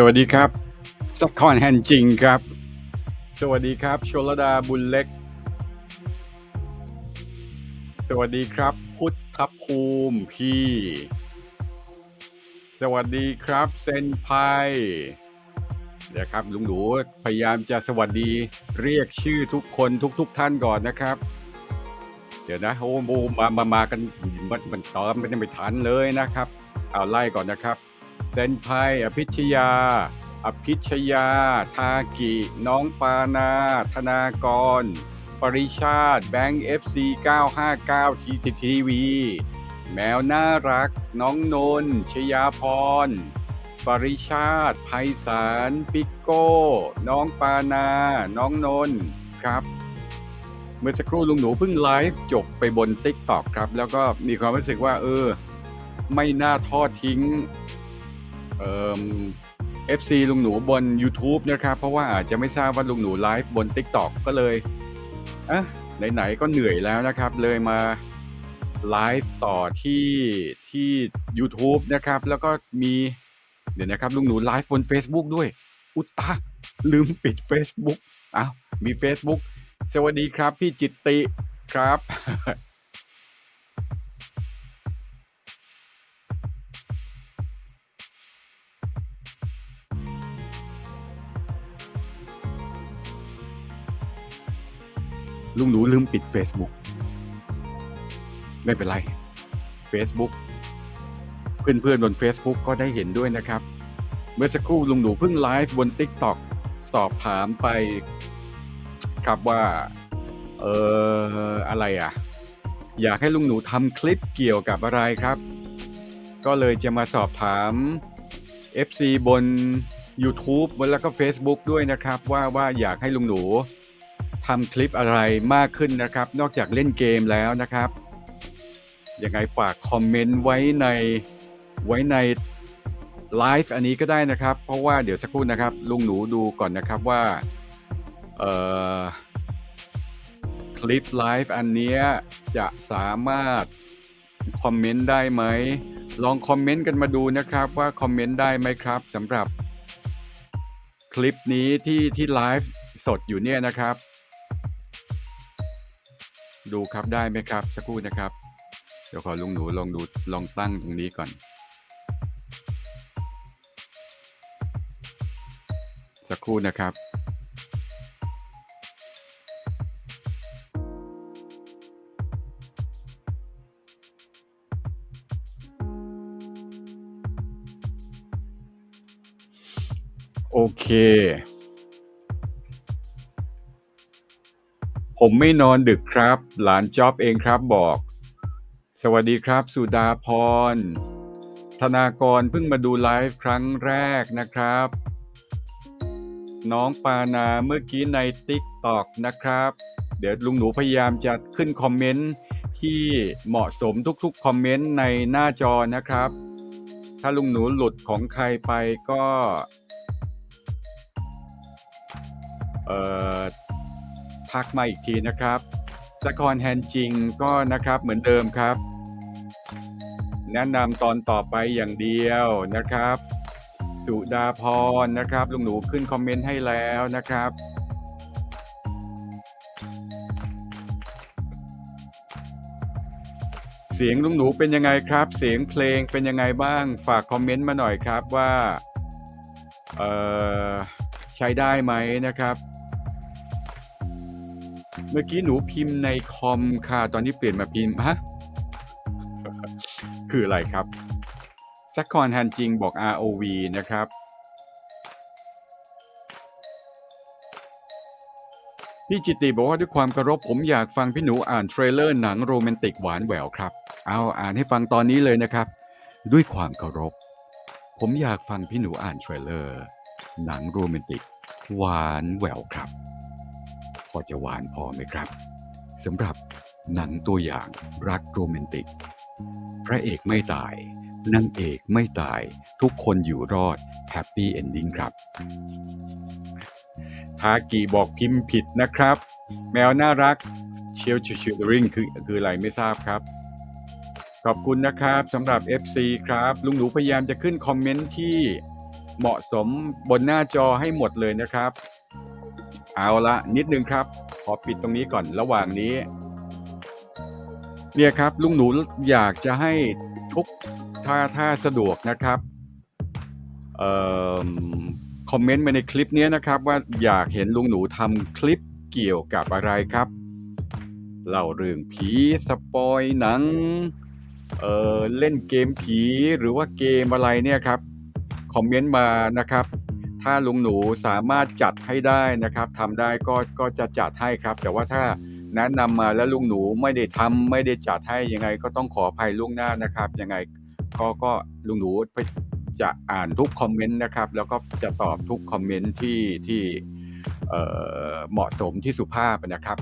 สวัสดีครับซับคอนแฮนจริงครับ สวัสดีครับชลดาบุญเล็ก สวัสดีครับ พุทธภูมิพี่ สวัสดีครับเซนไพเดี๋ยวครับลุงหนูพยายามจะสวัสดีเรียกชื่อทุกคนทุกๆทท่านก่อนนะครับ เดี๋ยวนะโอ้โหมามามากันมันมันตอมไม่ได้ไม่ทันเลยนะครับ เอาไล่ก่อนนะครับเซนไพอภิชยา อภิชยา ทากิ น้องปานา ธนากร ปริชาติ แบงค์เอฟซี959ทีทีทีวี แมวน่ารัก น้องนนชยาพร ปริชาติไพศาล ปิกโก้ น้องปานา น้องนนครับเมื่อสักครู่ลุงหนูเพิ่งไลฟ์จบไปบน t ิ k t o k ครับ แล้วก็มีความรู้สึกว่า เออ ไม่น่าทอดทิ้ง เอ่อ FC ลุงหนูบน YouTube นะครับ เพราะว่าอาจจะไม่ทราบว่าลุงหนูไลฟ์บน TikTok ก็เลยอะไหนๆก็เหนื่อยแล้วนะครับ เลยมาไลฟ์ต่อที่ที่ YouTube นะครับ แล้วก็มีเดี๋ยวนะครับลุงหนูไลฟ์บน Facebook ด้วย อุตตะลืมปิด Facebook อ้าวมี Facebook สวัสดีครับ พี่จิตติครับ ลุงหนูลืมปิด Facebook ไม่เป็นไร Facebook เพื่อนๆบน Facebook ก็ได้เห็นด้วยนะครับ เมื่อสักครู่ลุงหนูเพิ่งไลฟ์บน TikTok สอบถามไปครับว่า เอออะไรอะ อยากให้ลุงหนูทำคลิปเกี่ยวกับอะไรครับ ก็เลยจะมาสอบถาม FC บน YouTube แล้วก็ Facebook ด้วยนะครับ ว่าว่าอยากให้ลุงหนู ทำคลิปอะไรมากขึ้นนะครับ นอกจากเล่นเกมแล้วนะครับยังไงฝากคอมเมนต์ไว้ในไว้ในไลฟ์อันนี้ก็ได้นะครับ เพราะว่าเดี๋ยวสักครู่นะครับ ลุงหนูดูก่อนนะครับว่าคลิปไลฟ์อันนี้จะสามารถคอมเมนต์ได้ไหม ลองคอมเมนต์กันมาดูนะครับว่าคอมเมนต์ได้ไหมครับสำหรับคลิปนี้ที่ที่ไลฟ์สดอยู่เนี่ยนะครับ ดูครับได้ไหมครับ สักครู่นะครับ เดี๋ยวขอลุงหนูลองดูลองตั้งตรงนี้ก่อน สักครู่นะครับ โอเค ผมไม่นอนดึกครับ หลานจ๊อบเองครับบอก สวัสดีครับ สุดาพร ธนากรเพิ่งมาดูไลฟ์ครั้งแรกนะครับ น้องปานาเมื่อกี้ใน t ิ k t o k นะครับ เดี๋ยวลุงหนูพยายามจะขึ้นคอมเมนต์ที่เหมาะสมทุกๆ คอมเมนต์ในหน้าจอนะครับ ถ้าลุงหนูหลุดของใครไปก็ เอ่อ ทักมาอีกทีนะครับสกอนแฮนจริงก็นะครับเหมือนเดิมครับ แนะนำตอนต่อไปอย่างเดียวนะครับ สุดาพรนะครับลุงหนูขึ้นคอมเมนต์ให้แล้วนะครับเสียงลุงหนูเป็นยังไงครับ เสียงเพลงเป็นยังไงบ้าง ฝากคอมเมนต์มาหน่อยครับว่า เออใช้ได้ไหมนะครับ เมื่อกี้หนูพิมพ์ในคอมค่ะ ตอนนี้เปลี่ยนมาพิมพ์ฮะ คืออะไรครับซักคอนแฮนจริงบอก ROV นะครับ พี่จิตติบอกว่าด้วยความเคารพผมอยากฟังพี่หนูอ่านเทรลเลอร์หนังโรแมนติกหวานแหววครับ เอาอ่านให้ฟังตอนนี้เลยนะครับ ด้วยความเคารพ ผมอยากฟังพี่หนูอ่านเทรลเลอร์หนังโรแมนติกหวานแหววครับ อจะหวานพอไหมครับสำหรับหนังตัวอย่างรักโรแมนติก พระเอกไม่ตายนางเอกไม่ตายทุกคนอยู่รอดแฮปปี้เอนดิ้งครับทากีบอกพิมพ์ผิดนะครับ แมวน่ารักเชียวชิชิริงคือคืออะไรไม่ทราบครับ ขอบคุณนะครับสำหรับ FC ครับ ลุงหนูพยายามจะขึ้นคอมเมนต์ที่เหมาะสมบนหน้าจอให้หมดเลยนะครับ เอาละนิดนึงครับ ขอปิดตรงนี้ก่อนระหว่างนี้ เนี่ยครับลุงหนูอยากจะให้ทุกถ้าถ้าสะดวกนะครับเอ่อคอมเมนต์มาในคลิปนี้นะครับว่าอยากเห็นลุงหนูทำคลิปเกี่ยวกับอะไรครับเล่าเรื่องผีสปอยหนังเออเล่นเกมผีหรือว่าเกมอะไรเนี่ยครับ คอมเมนต์มานะครับ ถ้าลุงหนูสามารถจัดให้ได้นะครับทำได้ก็ก็จะจัดให้ครับ แต่ว่าถ้าแนะนำมาแล้วลุงหนูไม่ได้ทำไม่ได้จัดให้ยังไงก็ต้องขออภัยล่วงหน้านะครับยังไงก็ก็ลุงหนูจะอ่านทุกคอมเมนต์นะครับ แล้วก็จะตอบทุกคอมเมนต์ที่ที่เอ่อเหมาะสมที่สุภาพนะครับ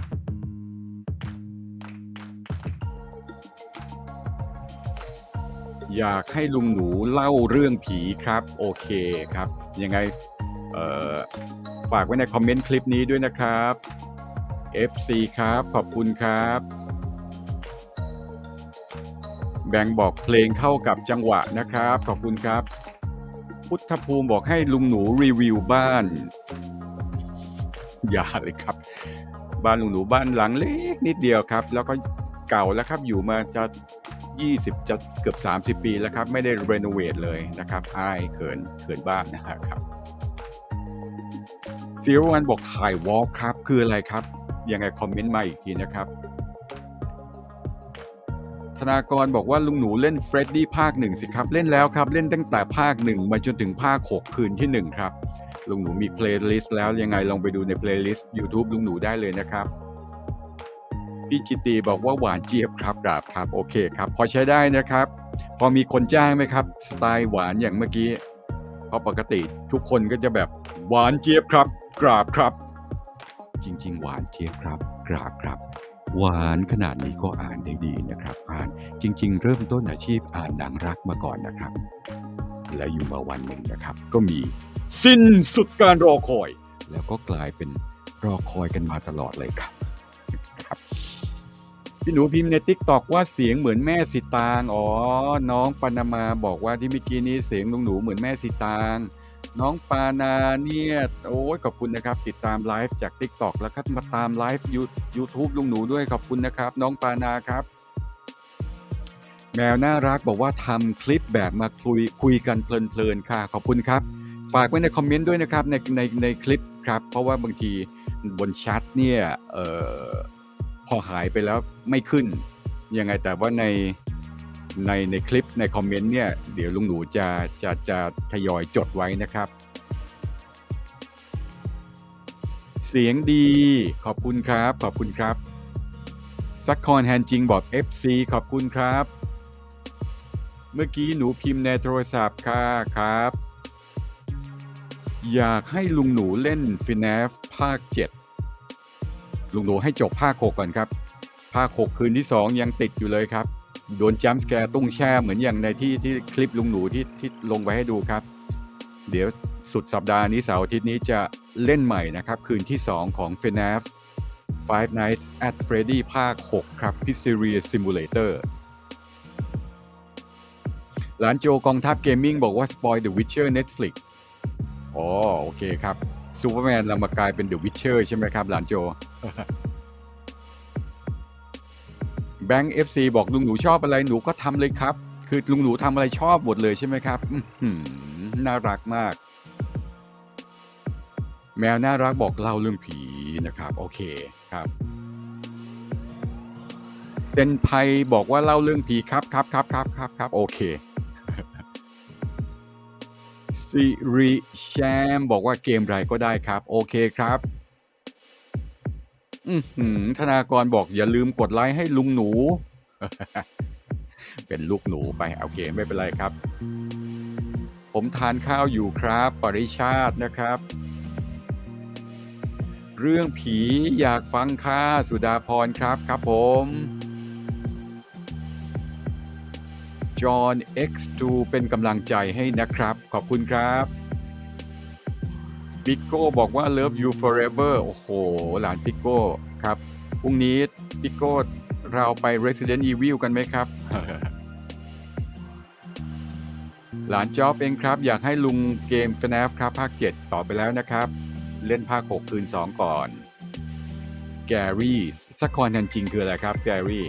อยากให้ลุงหนูเล่าเรื่องผีครับ โอเคครับ ยังไง ฝากไว้ในคอมเมนต์คลิปนี้ด้วยนะครับ FC ครับขอบคุณครับ แบงค์บอกเพลงเข้ากับจังหวะนะครับ ขอบคุณครับ พุทธภูมิบอกให้ลุงหนูรีวิวบ้าน อย่าเลยครับ บ้านลุงหนูบ้านหลังเล็กนิดเดียวครับ แล้วก็เก่าแล้วครับอยู่มาจะ 20 จะเกือบ 30 ปีแล้วครับ ไม่ได้รีโนเวทเลยนะครับอายเขินเขินบ้านนะครับ ซีโรวันบอกถ่ายวอล์กครับ คืออะไรครับ ยังไงคอมเมนต์มาอีกทีนะครับ ธนากรบอกว่าลุงหนูเล่นเฟรดดี้ภาคหนึ่งสิครับ เล่นแล้วครับ เล่นตั้งแต่ภาคหนึ่งมาจนถึงภาค 6 คืนที่ 1 ครับ ลุงหนูมีเพลย์ลิสต์แล้วยังไงลองไปดูในเพลย์ลิสต์ YouTube ลุงหนูได้เลยนะครับพี่จิตตีบอกว่าหวานเจี๊ยบครับกราบครับ โอเคครับ พอใช้ได้นะครับ พอมีคนจ้างไหมครับ สไตล์หวานอย่างเมื่อกี้ เพราะปกติทุกคนก็จะแบบหวานเจี๊ยบครับ กราบครับ จริง ๆ หวานเจี๊ยบครับ กราบครับ หวานขนาดนี้ก็อ่านได้ดีนะครับ อ่านจริง ๆ เริ่มต้นอาชีพอ่านหนังรักมาก่อนนะครับ และอยู่มาวันหนึ่งนะครับ ก็มีสิ้นสุดการรอคอย แล้วก็กลายเป็นรอคอยกันมาตลอดเลยครับครับ พี่หนูพิมพ์ในทิกตอกว่าเสียงเหมือนแม่สิตาง อ๋อ น้องปานามาบอกว่าที่เมื่อกี้นี้เสียงลุงหนูเหมือนแม่สิตาง น้องปานาเนี่ย โอ้ยขอบคุณนะครับ ติดตามไลฟ์จาก Tik t o อกแล้วก็มาตามไลฟ์ยูยูทูบลุงหนูด้วยขอบคุณนะครับ น้องปานาครับ แมวน่ารักบอกว่าทำคลิปแบบมาคุยคุยกันเพลินๆค่ะ ขอบคุณครับ ฝากไว้ในคอมเมนต์ด้วยนะครับในในในคลิปครับ เพราะว่าบางทีบนแชทเนี่ยเอ่อ พอหายไปแล้วไม่ขึ้น ยังไงแต่ว่าในในในคลิปในคอมเมนต์เนี่ย เดี๋ยวลุงหนูจะจะจะทยอยจดไว้นะครับ เสียงดีขอบคุณครับ ขอบคุณครับซักคอนแฮนจิงบอก FC ขอบคุณครับ เมื่อกี้หนูพิมพ์ในโทรศัพท์ค่ะครับ อยากให้ลุงหนูเล่น FNAF ภาค 7 ลุงหนูให้จบภาค6ก่อนครับ ภาค 6 คืนที่ 2 ยังติดอยู่เลยครับ โดนจัมป์สแกร์ตุ้งแช่เหมือนอย่างในที่ที่คลิปลุงหนูที่ที่ลงไว้ให้ดูครับ เดี๋ยวสุดสัปดาห์นี้เสาร์อาทิตย์นี้จะเล่นใหม่นะครับ คืนที่ 2 ของ FNAF Five Nights at Freddy ภาค 6 ครับ Pizzeria Simulator หลานโจกองทัพเกมมิ่งบอกว่า Spoil The Witcher Netflix อ๋อ โอเคครับ ซูเปอร์แมนเรามากลายเป็น The Witcher ใช่ไหมครับ หลานโจแบงค์ FC บอกลุงหนูชอบอะไรหนูก็ทำเลยครับ คือลุงหนูทำอะไรชอบหมดเลยใช่ไหมครับน่ารักมาก แมวน่ารักบอกเล่าเรื่องผีนะครับ โอเคครับเซนไพบอกว่าเล่าเรื่องผีครับครับครับครับครับครับโอเค สิริแชมบอกว่าเกมไรก็ได้ครับ โอเคครับอือหือธนากรบอกอย่าลืมกดไลค์ให้ลุงหนู เป็นลูกหนูไปโอเคไม่เป็นไรครับ ผมทานข้าวอยู่ครับ ปริชาตินะครับ เรื่องผีอยากฟังค่ะสุดาพรครับครับผม จอห์น X2 เป็นกำลังใจให้นะครับ ขอบคุณครับปิโก้บอกว่า love you forever โอ้โห หลานปิโก้ครับ พรุ่งนี้ปิโก้เราไป Resident Evil กันไหมครับ หลานจ๊อบเองครับ อยากให้ลุงเกม FNAF ครับ ภาค 7 ต่อไปแล้วนะครับ เล่นภาค 6 คืน 2 ก่อน แกรี่สักคอนกันจริงคืออะไรครับแกรี่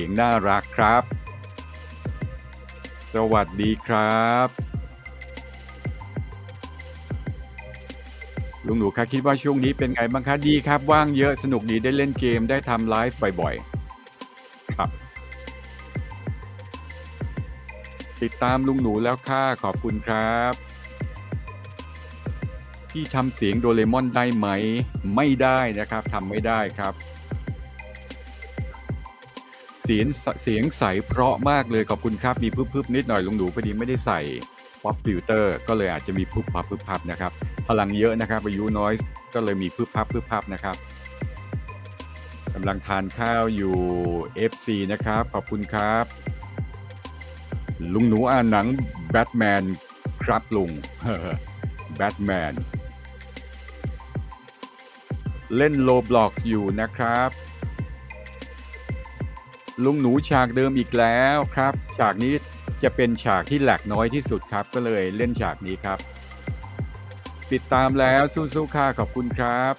สียงน่ารักครับ สวัสดีครับ ลุงหนูครับคิดว่าช่วงนี้เป็นไงบ้างคะดีครับ ว่างเยอะสนุกดีได้เล่นเกมได้ทำไลฟ์บ่อยๆ ครับ ติดตามลุงหนูแล้วค่ะขอบคุณครับพี่ทำเสียงโดเรมอนได้ไหม ไม่ได้นะครับทำไม่ได้ครับ เสียงเสียงใสเพราะมากเลยขอบคุณครับ มีพึบๆนิดหน่อยลุงหนูพอดีไม่ได้ใส่ป๊อปฟิลเตอร์ก็เลยอาจจะมีพึบพับพึบพับนะครับ พลังเยอะนะครับอายุน้อยก็เลยมีพึบพับพึบพับนะครับกำลังทานข้าวอยู่ FC นะครับ ขอบคุณครับ ลุงหนูอ่านหนังแบทแมนครับลุงแบทแมนเล่นโลบล็อกอยู่นะครับ ลุงหนูฉากเดิมอีกแล้วครับ ฉากนี้จะเป็นฉากที่แหลกน้อยที่สุดครับ ก็เลยเล่นฉากนี้ครับ ติดตามแล้วสู้ๆค่ะขอบคุณครับ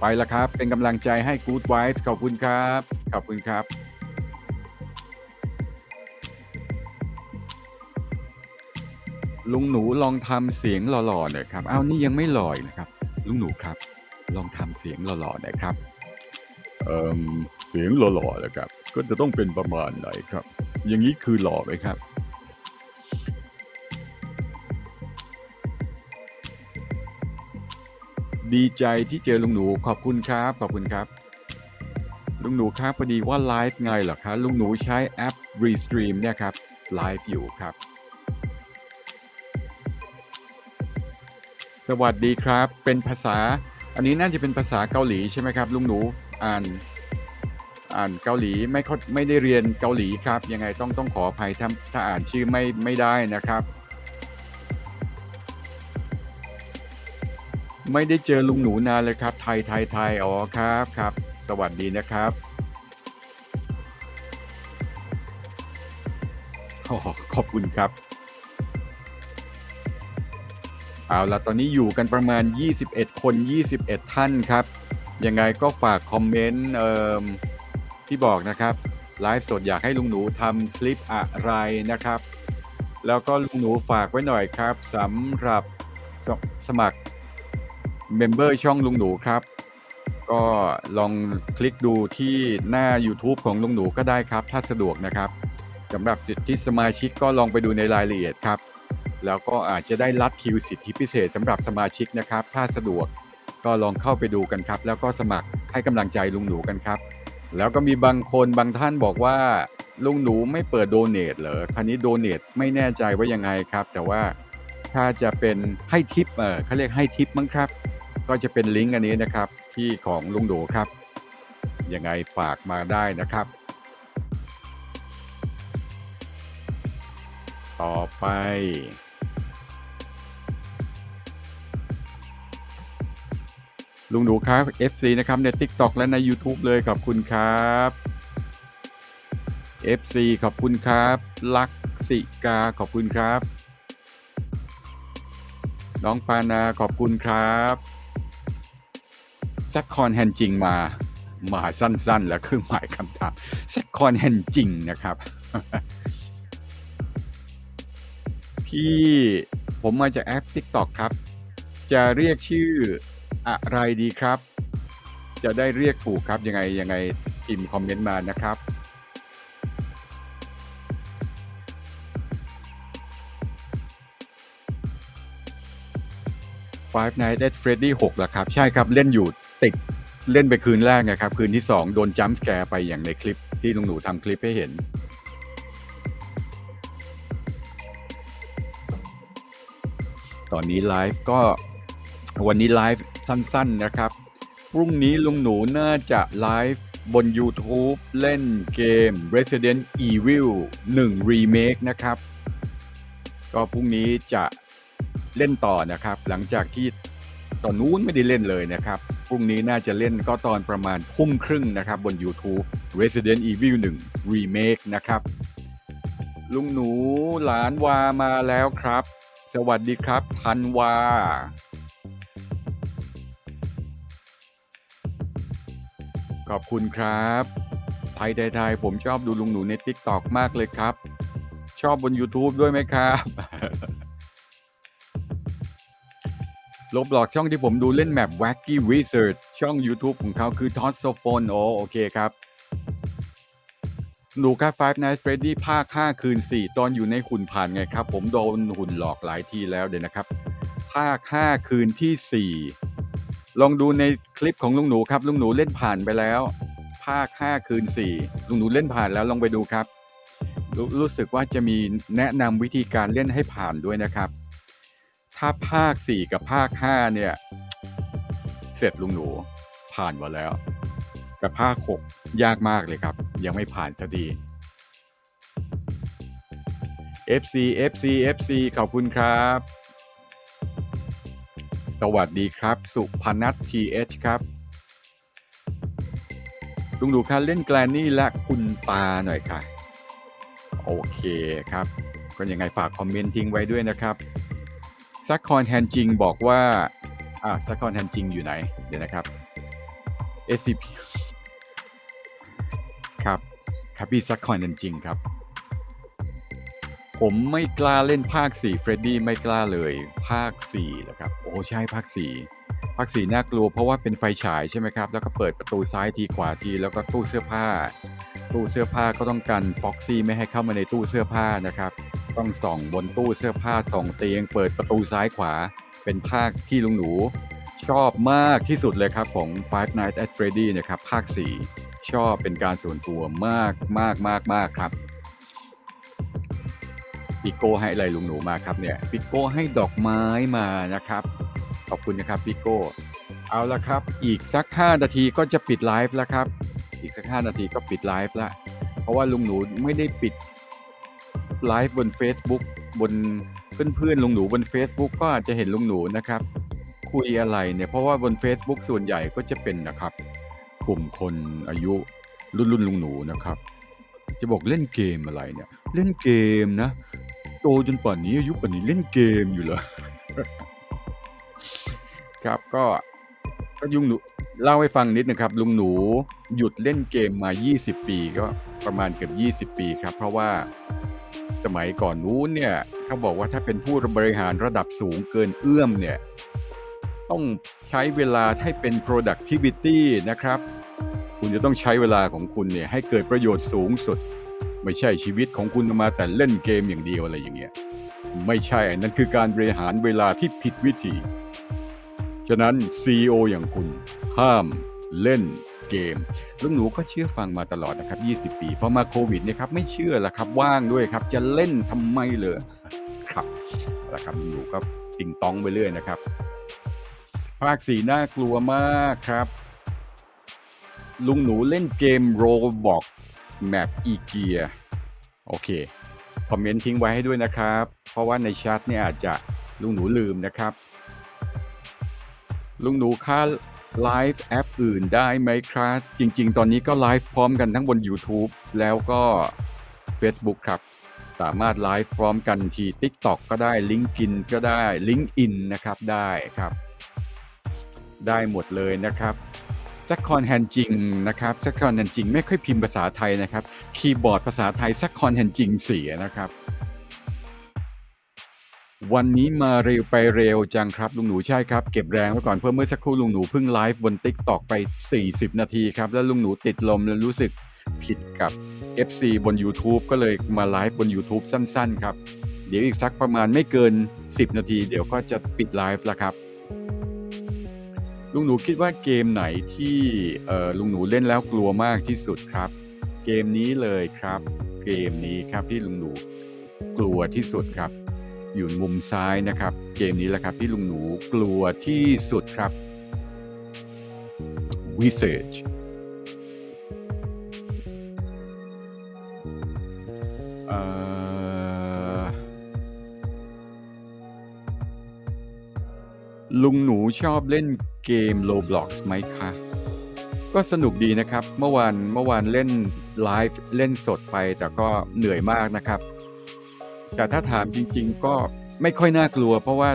ไปแล้วครับ เป็นกำลังใจให้ Good Vibes ขอบคุณครับ ขอบคุณครับลุงหนูลองทำเสียงหล่อๆหน่อยครับ อ้าวนี่ยังไม่หล่ออีกนะครับ ลุงหนูครับ ลองทำเสียงหล่อๆหน่อยครับ เสียงหล่อๆนะครับ ก็จะต้องเป็นประมาณไหนครับ อย่างนี้คือหล่อไหมครับ ดีใจที่เจอลุงหนูขอบคุณครับขอบคุณครับ ลุงหนูครับพอดีว่าไลฟ์ไงเหรอคะลุงหนูใช้แอป Restream เนี่ยครับไลฟ์อยู่ครับ สวัสดีครับเป็นภาษา อันนี้น่าจะเป็นภาษาเกาหลีใช่ไหมครับลุงหนู อ่านอ่านเกาหลีไม่ค่อยไม่ได้เรียนเกาหลีครับ ยังไงต้องต้องขออภัยถ้าถ้าอ่านชื่อไม่ไม่ได้นะครับ ไม่ได้เจอลุงหนูนานเลยครับ ไทยไทยไทยอ๋อครับครับ สวัสดีนะครับอ๋อขอบคุณครับ เอาละตอนนี้อยู่กันประมาณ 21 คน 21 ท่านครับ ยังไงก็ฝากคอมเมนต์เอ่อที่บอกนะครับไลฟ์สดอยากให้ลุงหนูทำคลิปอะไรนะครับ แล้วก็ลุงหนูฝากไว้หน่อยครับสำหรับสสมัครเมมเบอร์ช่องลุงหนูครับ ก็ลองคลิกดูที่หน้า YouTube ของลุงหนูก็ได้ครับ ถ้าสะดวกนะครับสำหรับสิทธิสมาชิกก็ลองไปดูในรายละเอียดครับ แล้วก็อาจจะได้รัดคิวสิทธิพิเศษสำหรับสมาชิกนะครับ ถ้าสะดวก ก็ลองเข้าไปดูกันครับ แล้วก็สมัครให้กำลังใจลุงหนูกันครับ แล้วก็มีบางคนบางท่านบอกว่าลุงหนูไม่เปิดโดเน a เหรอคราวนี้โดเน a ไม่แน่ใจว่ายังไงครับ แต่ว่าถ้าจะเป็นให้ทิปเออเขาเรียกให้ทิปมั้งครับ ก็จะเป็นลิงก์อันนี้นะครับที่ของลุงหนูครับยังไงฝากมาได้นะครับ ต่อไป ลุงหนูครับ FC นะครับใน TikTok และใน YouTube เลยขอบคุณครับ FC ขอบคุณครับ ลักสิกาขอบคุณครับ น้องปานาขอบคุณครับแซคคอนแฮนจิงมามาสั้นๆ แล้วเครื่องหมายคำถามแซคคอนแฮนจิงนะครับ พี่ผมมาจากแอป TikTok ครับ จะเรียกชื่อ อะไรดีครับ จะได้เรียกถูกครับยังไงยังไงพิมพ์คอมเมนต์มานะครับ Five Nights at Freddy 6แล้วครับ ใช่ครับเล่นอยู่ติดเล่นไปคืนแรกนะครับ คืนที่ 2 โดนจัมป์แกร์ไปอย่างในคลิปที่ลุงหนูทำคลิปให้เห็น ตอนนี้ไลฟ์ก็วันนี้ไลฟ์ สั้นๆนะครับ พรุ่งนี้ลุงหนูน่าจะไลฟ์บน YouTube เล่นเกม Resident Evil 1 Remake นะครับ ก็พรุ่งนี้จะเล่นต่อนะครับ หลังจากที่ตอนนู้นไม่ได้เล่นเลยนะครับ พรุ่งนี้น่าจะเล่นก็ตอนประมาณทุ่มครึ่งนะครับ บน YouTube Resident Evil 1 Remake นะครับ ลุงหนูหลานวามาแล้วครับ สวัสดีครับธันวา ขอบคุณครับ ไทยไทยๆผมชอบดูลุงหนูใน TikTok มากเลยครับ ชอบบน YouTube ด้วยไหมครับลบหลอกช่องที่ผมดูเล่นแมป Wacky Wizard ช่อง YouTube ของเขาคือ t o s o p h o n e โอโอเคครับหนูครับ Five Nights Freddy ภาค 5 คืน 4 ตอนอยู่ในหุ่นผ่านไงครับ ผมโดนหุ่นหลอกหลายทีแล้วเดี๋ยวนะครับ ภาค 5 คืนที่ 4 ลองดูในคลิปของลุงหนูครับลุงหนูเล่นผ่านไปแล้ว ภาค 5 คืน 4ลุงหนูเล่นผ่านแล้วลองไปดูครับรรู้สึกว่าจะมีแนะนำวิธีการเล่นให้ผ่านด้วยนะครับ ถ้าภาค 4 กับภาค 5 เนี่ย เสร็จลุงหนูผ่านหมดแล้ว แต่ภาค 6 ยากมากเลยครับ ยังไม่ผ่านสักที FC FC FC ขอบคุณครับ สวัสดีครับ สุพนัท TH ครับลุงหนูคะเล่นแกลนี่และคุณตาหน่อยค่ะ โอเคครับ ก็ยังไงฝากคอมเมนต์ทิ้งไว้ด้วยนะครับซักคอนแฮนจิงบอกว่า อ่าซักคอนแฮนจิงอยู่ไหน เดี๋ยวนะครับ SCP ครับครับพี่ซักคอนแฮนจิงครับ ผมไม่กล้าเล่นภาค4เฟรดดี้ไม่กล้าเลยภาค4นะครับโอ้ใช่ภาค 4 ภาค 4 น่ากลัวเพราะว่าเป็นไฟฉายใช่ไหมครับ แล้วก็เปิดประตูซ้ายทีขวาที แล้วก็ตู้เสื้อผ้า ตู้เสื้อผ้าก็ต้องกันฟ็อกซี่ไม่ให้เข้ามาในตู้เสื้อผ้านะครับ ต้องส่องบนตู้เสื้อผ้าส่องเตียง เปิดประตูซ้ายขวา เป็นภาคที่ลุงหนูชอบมากที่สุดเลยครับของ Five Nights at Freddy นะครับภาค 4 ชอบเป็นการส่วนตัวมากมากมากมากครับ ปิโก้ให้อะไรลุงหนูมาครับเนี่ยปิโก้ให้ดอกไม้มานะครับ ขอบคุณนะครับปิโก้เอาละครับ อีกสัก 5 นาทีก็จะปิดไลฟ์แล้วครับ อีกสัก 5 นาทีก็ปิดไลฟ์แล้วเพราะว่าลุงหนูไม่ได้ปิดไลฟ์บน Facebook บนเพื่อนๆลุงหนูบน Facebook ก็อาจจะเห็นลุงหนูนะครับ คุยอะไรเนี่ยเพราะว่าบน Facebook ส่วนใหญ่ก็จะเป็นนะครับ กลุ่มคนอายุรุ่นรุ่นลุงหนูนะครับ จะบอกเล่นเกมอะไรเนี่ย เล่นเกมนะ ตจนป่านนี้อายุป่านนี้เล่นเกมอยู่เหรอ ครับก็ก็ยุงหนูเล่าให้ฟังนิดนะครับ ลุงหนูหยุดเล่นเกมมา 20 ปีก็ประมาณเกือบ20 ปีครับ เพราะว่าสมัยก่อนนู้นเนี่ยเขาบอกว่าถ้าเป็นผู้บริหารระดับสูงเกินเอื้อมเนี่ย ต้องใช้เวลาให้เป็น productivity นะครับ คุณจะต้องใช้เวลาของคุณเนี่ยให้เกิดประโยชน์สูงสุด ไม่ใช่ชีวิตของคุณมาแต่เล่นเกมอย่างเดียวอะไรอย่างเงี้ย ไม่ใช่นั่นคือการบริหารเวลาที่ผิดวิธี ฉะนั้น CEO อย่างคุณห้ามเล่นเกมลุงหนูก็เชื่อฟังมาตลอดนะครับ 20 ปี พอมาโควิดเนี่ยครับไม่เชื่อละครับว่างด้วยครับ จะเล่นทำไมเลยครับละครับลุงหนูก็ติงตองไปเรื่อยนะครับ ภาคสีน่ากลัวมากครับ ลุงหนูเล่นเกมโรบอก แมปอีเกียโอเค คอมเมนต์ทิ้งไว้ให้ด้วยนะครับ เพราะว่าในแชทเนี่ยอาจจะลุงหนูลืมนะครับ ลุงหนูค่าไลฟ์แอปอื่นได้ไหมครับ จริง ๆ ตอนนี้ก็ไลฟ์พร้อมกันทั้งบน YouTube แล้วก็ Facebook ครับ สามารถไลฟ์พร้อมกันที่ TikTok ก็ได้ LinkedIn ก็ได้ LinkedIn นะครับได้ครับ ได้หมดเลยนะครับ ซักคอนแฮนจิงนะครับซักคอนแฮนจิงไม่ค่อยพิมพ์ภาษาไทยนะครับ คีย์บอร์ดภาษาไทยซักคอนแฮนจิงเสียนะครับ วันนี้มาเร็วไปเร็วจังครับลุงหนูใช่ครับ เก็บแรงไว้ก่อนเพื่อเมื่อสักครู่ลุงหนูเพิ่งไลฟ์บน t ิ k t o k ไป 40 นาทีครับ แล้วลุงหนูติดลมแล้วรู้สึกผิดกับ FC บน YouTube ก็เลยมาไลฟ์บน YouTube สั้น ๆ ครับ เดี๋ยวอีกสักประมาณไม่เกิน 10 นาที เดี๋ยวก็จะปิดไลฟ์แล้วครับ ลุงหนูคิดว่าเกมไหนที่เอ่อลุงหนูเล่นแล้วกลัวมากที่สุดครับ เกมนี้เลยครับ เกมนี้ครับที่ลุงหนูกลัวที่สุดครับ อยู่มุมซ้ายนะครับ เกมนี้แหละครับที่ลุงหนูกลัวที่สุดครับ Research เอ่อลุงหนูชอบเล่น เกม Roblox ไหมคะ ก็สนุกดีนะครับ เมื่อวานเมื่อวานเล่นไลฟ์เล่นสดไปแต่ก็เหนื่อยมากนะครับ แต่ถ้าถามจริง ๆ ก็ไม่ค่อยน่ากลัว เพราะว่า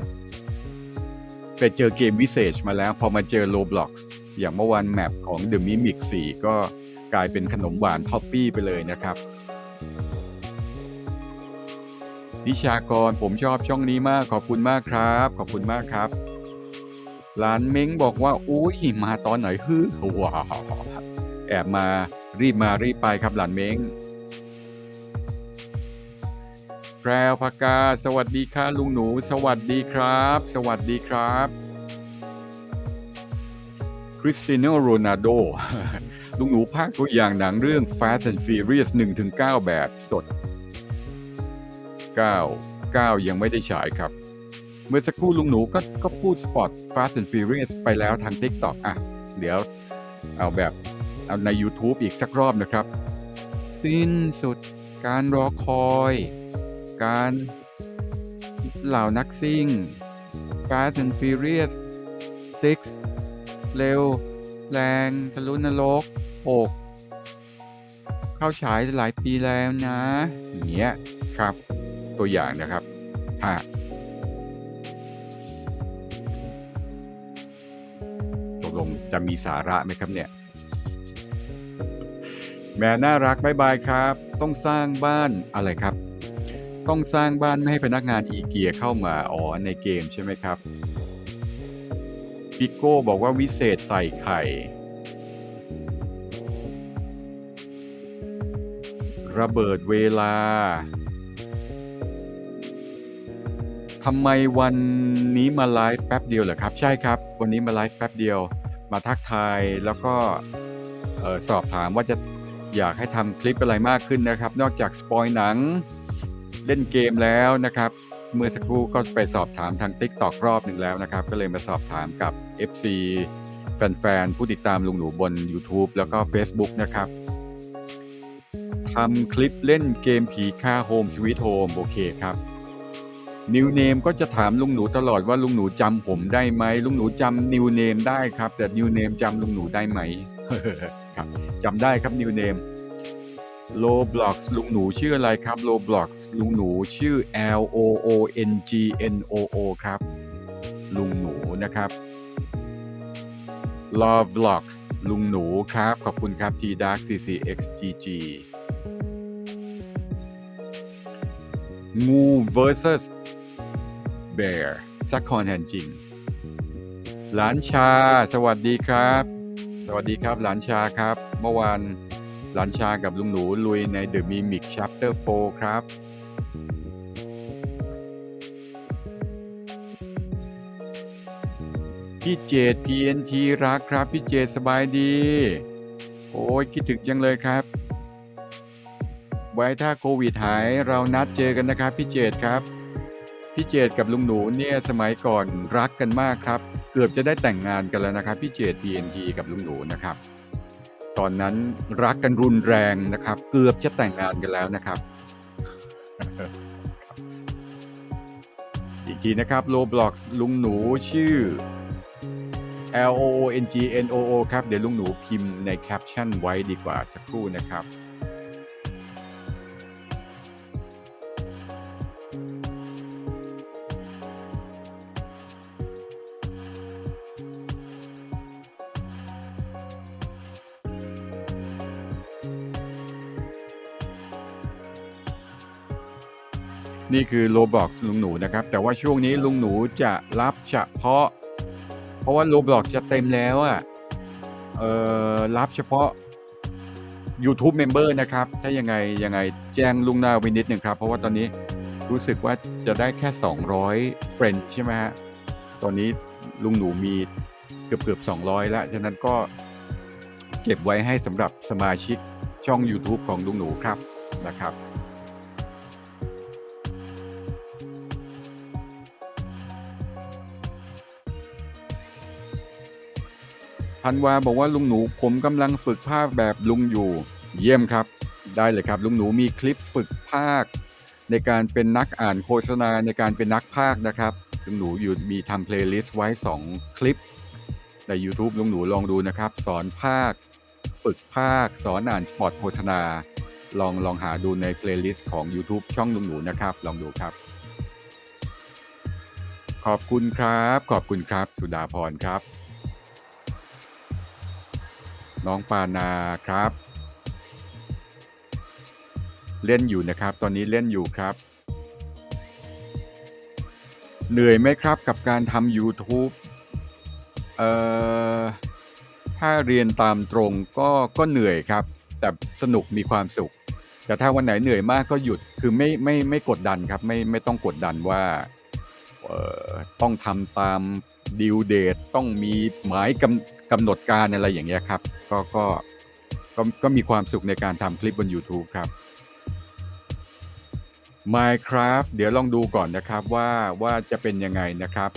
ไปเจอเกมวิเศษมาแล้ว พอมาเจอ Roblox อย่างเมื่อวานแมปของ The Mimic 4 ก็กลายเป็นขนมหวานท็อปปี้ไปเลยนะครับนิชากรผมชอบช่องนี้มากขอบคุณมากครับ ขอบคุณมากครับ หลานเม้งบอกว่าอุ้ยมาตอนไหนฮือว้าวแอบมารีบมารีบไปครับหลานเม้งแพรวพากา สวัสดีค่ะลุงหนู สวัสดีครับ สวัสดีครับคริสติโนโรนัลโดลุงหนูภาคตัวอย่างหนังเรื่อง Fast and Furious 1-9 แบบสด 9 9 ยังไม่ได้ฉายครับ เมื่อสักครู่ลุงหนูก็ก็พูดสปอต Fast and Furious ไปแล้วทาง TikTok อะ เดี๋ยวเอาแบบเอาใน YouTube อีกสักรอบนะครับ สิ้นสุดการรอคอย การเหล่านักซิ่ง Fast and Furious 6 เร็ว แรงทะลุนรก 6 เข้าฉายหลายปีแล้วนะเนี้ยครับ ตัวอย่างนะครับ 5 จะมีสาระไหมครับเนี่ย แม่น่ารักบายบายครับ ต้องสร้างบ้านอะไรครับ ต้องสร้างบ้านไม่ให้พนักงานอีเกียเข้ามาอ๋อในเกมใช่ไหมครับปิโก้บอกว่าวิเศษใส่ไข่ระเบิดเวลา ทำไมวันนี้มาไลฟ์แป๊บเดียวเหรอครับ ใช่ครับ วันนี้มาไลฟ์แป๊บเดียว มาทักทายแล้วก็สอบถามว่าจะอยากให้ทำคลิปอะไรมากขึ้นนะครับ นอกจากสปอยหนังเล่นเกมแล้วนะครับ เมื่อสักครู่ก็ไปสอบถามทาง TikTok รอบหนึ่งแล้วนะครับ ก็เลยมาสอบถามกับ FC แฟนๆ ผู้ติดตามลุงหนูบน YouTube แล้วก็ Facebook นะครับทำคลิปเล่นเกมผีค่า Home Sweet Home โอเคครับ นิวเนมก็จะถามลุงหนูตลอดว่าลุงหนูจำผมได้ไหมลุงหนูจำนิวเนมได้ครับ แต่นิวเนมจำลุงหนูได้ไหมครับจำได้ครับนิวเนมโลบล็อกลุงหนูชื่ออะไรครับโลบล็อกลุงหนูชื่อ L O O N G N O O ครับ ลุงหนูนะครับ Love Block ลุงหนูครับ ขอบคุณครับ T Dark CCXGG งู versus bear ซักคอนแฮนจริง หลานชา สวัสดีครับ สวัสดีครับ หลานชาครับ เมื่อวานหลานชากับลุงหนูลุยใน The Mimic Chapter 4 ครับ พี่เจด PNT รักครับ พี่เจดสบายดี โอ้ยคิดถึงจังเลยครับ ไว้ถ้าโควิดหายเรานัดเจอกันนะครับพี่เจดครับ พี่เจดกับลุงหนูเนี่ยสมัยก่อนรักกันมากครับ เกือบจะได้แต่งงานกันแล้วนะครับ พี่เจด TNT กับลุงหนูนะครับ ตอนนั้นรักกันรุนแรงนะครับ เกือบจะแต่งงานกันแล้วนะครับ อีกทีนะครับโลบล็อกลุงหนูชื่อ L O O N G N O O ครับ เดี๋ยวลุงหนูพิมพ์ในแคปชั่นไว้ดีกว่าสักครู่นะครับ นี่คือโลบอกลุงหนูนะครับ แต่ว่าช่วงนี้ลุงหนูจะรับเฉพาะ เพราะว่าโลบอกจะเต็มแล้วอะ่ะเออรับเฉพาะ YouTube Member นะครับ ถ้ายังไงยังไงแจ้งลุงหน้าไวินิดหนึ่งครับ เพราะว่าตอนนี้รู้สึกว่าจะได้แค่ 200เฟรนด์ใช่ไหมฮะ ตอนนี้ลุงหนูมีเกือบเกือบ200 แล้ว ฉะนั้นก็เก็บไว้ให้สำหรับสมาชิกช่อง YouTube ของลุงหนูครับนะครับ ธันวาบอกว่าลุงหนูผมกำลังฝึกภาคแบบลุงอยู่ เยี่ยมครับ ได้เลยครับ ลุงหนูมีคลิปฝึกภาค ในการเป็นนักอ่านโฆษณาในการเป็นนักภาคนะครับ ลุงหนูอยู่มีทำเพลย์ลิสต์ไว้ 2 คลิป ในยูทูบลุงหนูลองดูนะครับ สอนภาค ฝึกภาค สอนอ่านสปอตโฆษณา ลองลองหาดูในเพลย์ลิสต์ของยูทูบช่องลุงหนูนะครับ ลองดูครับ ขอบคุณครับ ขอบคุณครับ สุดาพรครับ น้องปานาครับ เล่นอยู่นะครับ ตอนนี้เล่นอยู่ครับ เหนื่อยไหมครับกับการทำ YouTube เอ่อ ถ้าเรียนตามตรงก็ก็เหนื่อยครับ แต่สนุกมีความสุข แต่ถ้าวันไหนเหนื่อยมากก็หยุด คือไม่ไม่ไม่กดดันครับ ไม่ไม่ต้องกดดันว่า ต้องทำตามดิวเดตต้องมีหมายกำกำหนดการอะไรอย่างเงี้ยครับ ก็ก็ก็ก็มีความสุขในการทำคลิปบน YouTube ครับ Minecraft เดี๋ยวลองดูก่อนนะครับว่าว่าจะเป็นยังไงนะครับ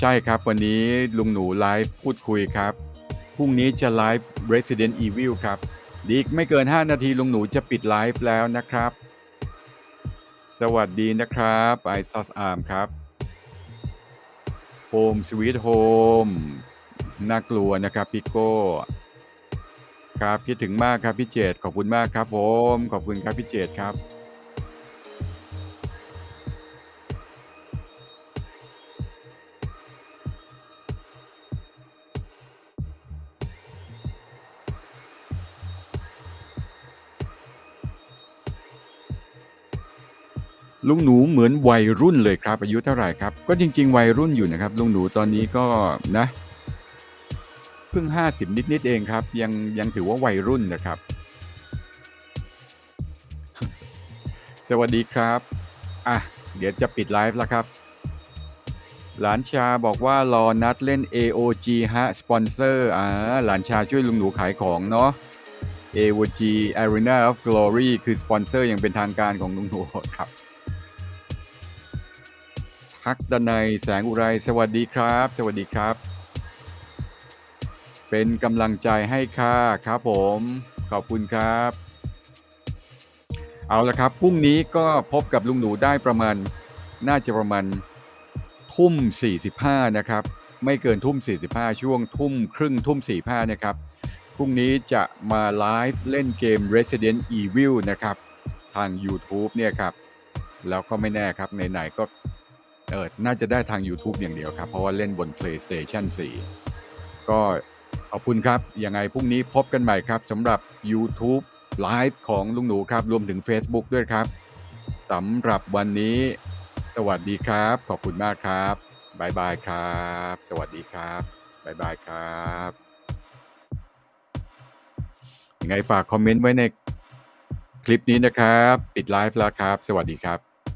ใช่ครับวันนี้ลุงหนูไลฟ์พูดคุยครับ พรุ่งนี้จะไลฟ์ Resident Evil ครับดีอีกไม่เกิน 5 นาทีลุงหนูจะปิดไลฟ์แล้วนะครับ สวัสดีนะครับไอซอสอาร์มครับโฮมสวีทโฮมน่ากลัวนะครับพี่โก้ครับคิดถึงมากครับพี่เจตขอบคุณมากครับผมขอบคุณครับพี่เจตครับ ลุงหนูเหมือนวัยรุ่นเลยครับอายุเท่าไหร่ครับ ก็จริง ๆ วัยรุ่นอยู่นะครับลุงหนูตอนนี้ก็นะเพิ่ง50นิดๆเองครับ ยังยังถือว่าวัยรุ่นนะครับ สวัสดีครับอะเดี๋ยวจะปิดไลฟ์แล้วครับ หลานชาบอกว่ารอนัดเล่น AOG ฮะ สปอนเซอร์อ่าหลานชาช่วยลุงหนูขายของเนาะ AOG Arena of Glory คือสปอนเซอร์อย่างเป็นทางการของลุงหนูครับ ทักดนัยแสงอุไรสวัสดีครับ สวัสดีครับ เป็นกำลังใจให้ค่ะครับผม ขอบคุณครับ เอาละครับพรุ่งนี้ก็พบกับลุงหนูได้ประมาณน่าจะประมาณทุ่ม 45 นะครับ ไม่เกินทุ่ม 45 ช่วงทุ่มครึ่งทุ่ม 45 นะครับ พรุ่งนี้จะมาไลฟ์เล่นเกม Resident Evil นะครับ ทาง YouTube เนี่ยครับ แล้วก็ไม่แน่ครับไหนๆก็ เออน่าจะได้ทาง YouTube อย่างเดียวครับ เพราะว่าเล่นบน PlayStation 4 ก็ขอบคุณครับ ยังไงพรุ่งนี้พบกันใหม่ครับสำหรับ YouTube ไลฟ์ของลุงหนูครับ รวมถึง Facebook ด้วยครับสำหรับวันนี้ สวัสดีครับ ขอบคุณมากครับบายบายครับ สวัสดีครับบายบายครับยังไงฝากคอมเมนต์ไว้ในคลิปนี้นะครับ ปิดไลฟ์แล้วครับ สวัสดีครับ